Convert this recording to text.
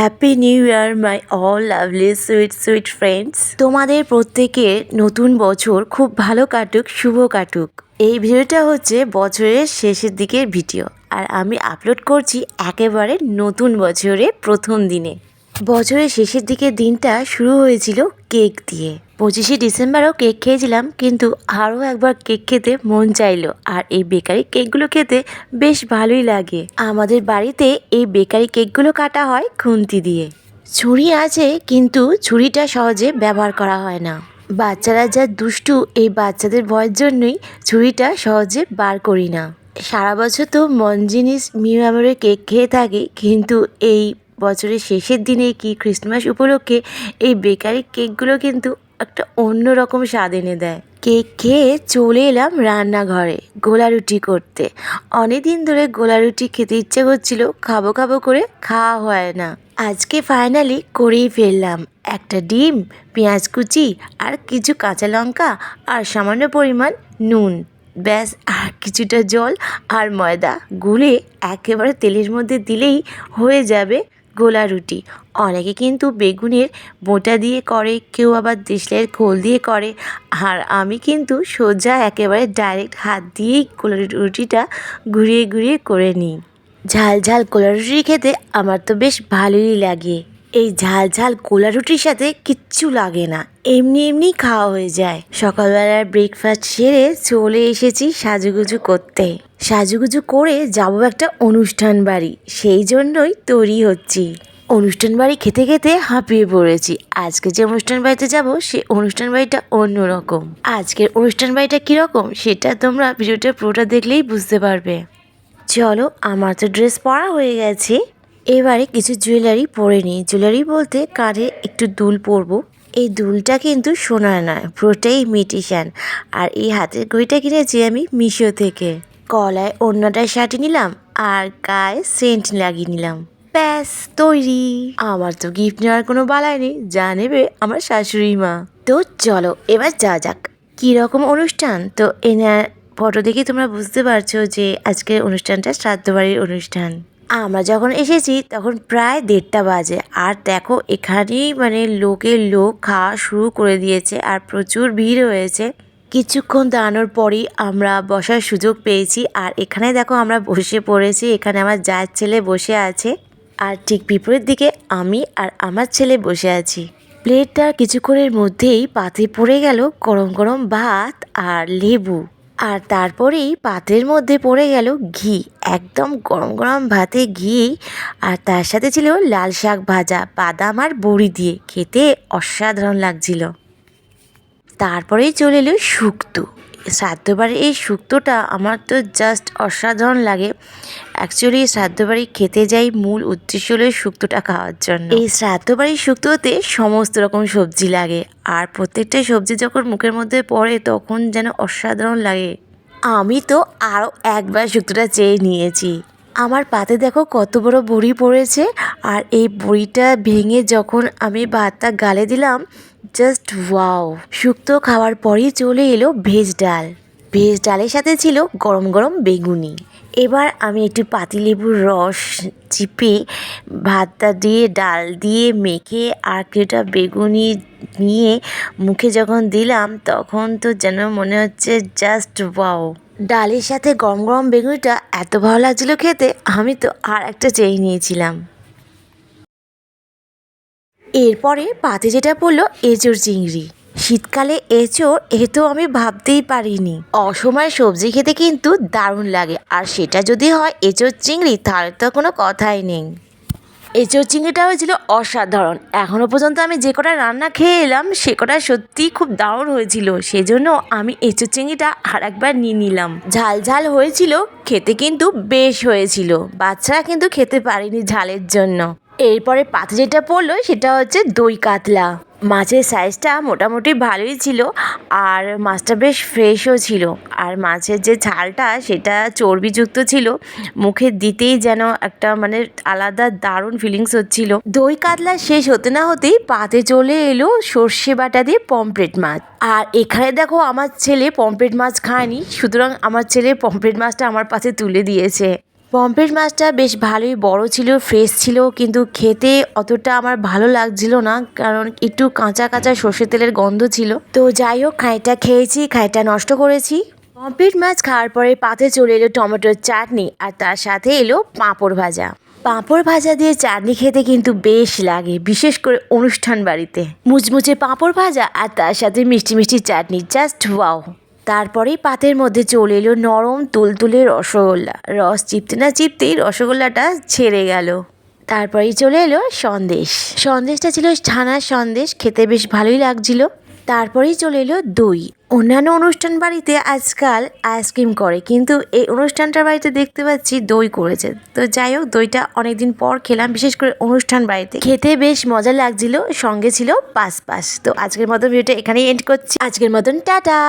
Happy new year my all lovely sweet sweet friends তোমাদের প্রত্যেকের নতুন বছর খুব ভালো কাটুক, শুভ কাটুক। এই ভিডিওটা হচ্ছে বছরের শেষের দিকের ভিডিও। আর আমি আপলোড করছি একেবারে নতুন বছরের প্রথম দিনে। বছরের শেষের দিকের দিনটা শুরু হয়েছিল কেক দিয়ে। পঁচিশে ডিসেম্বরও কেক খেয়েছিলাম, কিন্তু আরও একবার কেক খেতে মন চাইলো। আর এই বেকারি কেকগুলো খেতে বেশ ভালোই লাগে। আমাদের বাড়িতে এই বেকারি কেকগুলো কাটা হয় খুন্তি দিয়ে। ছুরি আছে, কিন্তু ছুরিটা সহজে ব্যবহার করা হয় না। বাচ্চারা যা দুষ্টু, এই বাচ্চাদের ভয়ের জন্যই ছুরিটা সহজে বার করি না। সারা বছর তো মন জিনিস মিউ আমরের কেক খেয়ে থাকি, কিন্তু এই বছরের শেষের দিনে কি ক্রিসমাস উপলক্ষে এই বেকারি কেকগুলো কিন্তু একটা অন্যরকম স্বাদ এনে দেয়। কেক খেয়ে চলে এলাম রান্নাঘরে গোলা রুটি করতে। অনেক দিন ধরে গোলা রুটি খেতে ইচ্ছে করছিল, খাব খাব করে খাওয়া হয় না। আজকে ফাইনালি করেই ফেললাম। একটা ডিম, পেঁয়াজ কুচি আর কিছু কাঁচা লঙ্কা আর সামান্য পরিমাণ নুন। ব্যাস, আর কিছুটা জল আর ময়দা গুলে একেবারে তেলের মধ্যে দিলেই হয়ে যাবে গোলা রুটি অনেকে কিন্তু বেগুনের বোঁটা দিয়ে করে, কেউ আবার দেশলের খোল দিয়ে করে। আর আমি কিন্তু সোজা একেবারে ডাইরেক্ট হাত দিয়েই গোলা রুটিটা ঘুরিয়ে ঘুরিয়ে করে নিই। ঝাল ঝাল কোলা রুটি খেতে আমার তো বেশ ভালোই লাগে। এই ঝাল ঝাল কোলা রুটির সাথে কিচ্ছু লাগে না, এমনি এমনি খাওয়া হয়ে যায়। সকালবেলার ব্রেকফাস্ট সেরে চলে এসেছি সাজুগুজু করতে। সাজুগুজু করে যাব একটা অনুষ্ঠান বাড়ি, সেই জন্যই তৈরি হচ্ছি। অনুষ্ঠান বাড়ি খেতে খেতে হাঁপিয়ে পড়েছি। আজকে যে অনুষ্ঠান বাড়িতে যাব, সে অনুষ্ঠান বাড়িটা অন্যরকম আজকের অনুষ্ঠান বাড়িটা কীরকম সেটা তোমরা ভিডিওটা পুরোটা দেখলেই বুঝতে পারবে। চলো, আমার তো ড্রেস পরা হয়ে গেছে। এবারে কিছু জুয়েলারি পরে নিই। জুয়েলারি বলতে কাঁধে একটু দুল পরবো। এই দুলটা কিন্তু সোনার নয়, পুরোটাই মিটিশান আর এই হাতের ঘড়িটা কিনেছি আমি মিশো থেকে। গলায় অন্যটায় শাড়ি নিলাম আর গায়ে সেন্ট লাগিয়ে নিলাম। ব্যাস, তৈরি। আমার তো গিফট নেওয়ার কোনো বালাই নেই, যা নেবে আমার শাশুড়ি মা। তো চলো, এবার যা যাক। কীরকম অনুষ্ঠান? তো এনার ফটো দেখে তোমরা বুঝতে পারছ যে আজকের অনুষ্ঠানটা শ্রাদ্ধ বাড়ির অনুষ্ঠান। আমরা যখন এসেছি, তখন প্রায় দেড়টা বাজে। আর দেখো, এখানেই মানে লোকের লোক খাওয়া শুরু করে দিয়েছে আর প্রচুর ভিড় হয়েছে। কিছুক্ষণ দাঁড়ানোর পরই আমরা বসার সুযোগ পেয়েছি। আর এখানে দেখো, আমরা বসে পড়েছি। এখানে আমার যার ছেলে বসে আছে। আর ঠিক বিপরীত দিকে আমি আর আমার ছেলে বসে আছি। প্লেটটা কিছুক্ষণের মধ্যেই পাতে পড়ে গেল গরম গরম ভাত আর লেবু। আর তারপরেই পাতের মধ্যে পড়ে গেল ঘি, একদম গরম গরম ভাতে ঘি। আর তার সাথে ছিল লাল শাক ভাজা, বাদাম আর বড়ি দিয়ে। খেতে অসাধারণ লাগছিল। তারপরেই চলে এলো শুক্তো। শ্রাদ্ধবাড়ির এই শুক্তোটা আমার তো জাস্ট অসাধারণ লাগে। অ্যাকচুয়ালি শ্রাদ্ধবাড়ি খেতে যাই মূল উদ্দেশ্য হলো শুক্তোটা খাওয়ার জন্য। এই শ্রাদ্ধবাড়ির শুক্তোতে সমস্ত রকম সবজি লাগে। আর প্রত্যেকটা সবজি যখন মুখের মধ্যে পড়ে, তখন যেন অসাধারণ লাগে। আমি তো আরও একবার শুক্তোটা চেয়ে নিয়েছি। আমার পাতে দেখো কত বড় বড়ি পড়েছে। আর এই বড়িটা ভেঙে যখন আমি ভাতটা গালে দিলাম জাস্ট ওয়াও শুক্তো খাওয়ার পরেই চলে এলো ভেজ ডাল। ভেজ ডালের সাথে ছিল গরম গরম বেগুনি। এবার আমি একটু পাতিলেবুর রস চিপে, ভাতটা দিয়ে, ডাল দিয়ে মেখে আর কিছুটা বেগুনি নিয়ে মুখে যখন দিলাম, তখন তো যেন মনে হচ্ছে জাস্ট ওয়াও ডালের সাথে গরম গরম বেগুনিটা এত ভালো লাগছিল খেতে, আমি তো আর একটা চেয়ে নিয়েছিলাম। এরপরে পাতে যেটা পড়ল এঁচোড় চিংড়ি। শীতকালে এঁচোড় এ তো আমি ভাবতেই পারিনি। অসময়ে সবজি খেতে কিন্তু দারুণ লাগে, আর সেটা যদি হয় এঁচোড় চিংড়ি, তাহলে তো কোনো কথাই নেই। এঁচোড় চিংড়িটা হয়েছিল অসাধারণ। এখনও পর্যন্ত আমি যে কটা রান্না খেয়ে এলাম, সে কটা সত্যিই খুব দারুণ হয়েছিল। সেজন্য আমি এঁচোড় চিংড়িটা আর একবার নিয়ে নিলাম। ঝাল ঝাল হয়েছিল, খেতে কিন্তু বেশ হয়েছিল। বাচ্চারা কিন্তু খেতে পারেনি ঝালের জন্য। এরপরে পাতে যেটা পড়ল, সেটা হচ্ছে দই কাতলা। মাছের সাইজটা মোটামুটি ভালোই ছিল আর মাছটা বেশ ফ্রেশও ছিল। আর মাছের যে ঝালটা সেটা চর্বিযুক্ত ছিল। মুখে দিতেই যেন একটা মানে আলাদা দারুণ ফিলিংস হচ্ছিল। দই কাতলা শেষ হতে না হতেই পাতে চলে এলো সর্ষে বাটা দিয়ে পমফ্রেট মাছ। আর এখানে দেখো আমার ছেলে পমফ্রেট মাছ খায়নি, সুতরাং আমার ছেলে পমফ্রেট মাছটা আমার পাশে তুলে দিয়েছে। পম্পেট মাছটা বেশ ভালোই বড় ছিল ফ্রেশ ছিল, কিন্তু খেতে অতটা আমার ভালো লাগছিল না, কারণ একটু কাঁচা কাঁচা সর্ষের তেলের গন্ধ ছিল। তো যাই হোক খাইটা খেয়েছি খাইটা নষ্ট করেছি। পম্পেট মাছ খাওয়ার পরে পাতে চলে এলো টমেটোর চাটনি, আর তার সাথে এলো পাঁপড় ভাজা। পাঁপড় ভাজা দিয়ে চাটনি খেতে কিন্তু বেশ লাগে, বিশেষ করে অনুষ্ঠান বাড়িতে। মুচমুচে পাঁপড় ভাজা আর তার সাথে মিষ্টি মিষ্টি চাটনি জাস্ট ওয়াও তারপরেই পাতের মধ্যে চলে এলো নরম তুলতুলে রসগোল্লা। রস চিপতে না চিপতেই রসগোল্লাটা ছেড়ে গেল। তারপরেই চলে এলো সন্দেশ। সন্দেশটা ছিল ছানার সন্দেশ, খেতে বেশ ভালোই লাগছিল। তারপরেই চলে এলো দই। অন্যান্য অনুষ্ঠান বাড়িতে আজকাল আইসক্রিম করে, কিন্তু এই অনুষ্ঠানটার বাড়িতে দেখতে পাচ্ছি দই করেছে। তো যাই হোক, দইটা অনেকদিন পর খেলাম, বিশেষ করে অনুষ্ঠান বাড়িতে। খেতে বেশ মজা লাগছিল, সঙ্গে ছিল পাস পাস তো আজকের মতো ভিডিওটা এখানেই এন্ড করছি। আজকের মতন টাটা!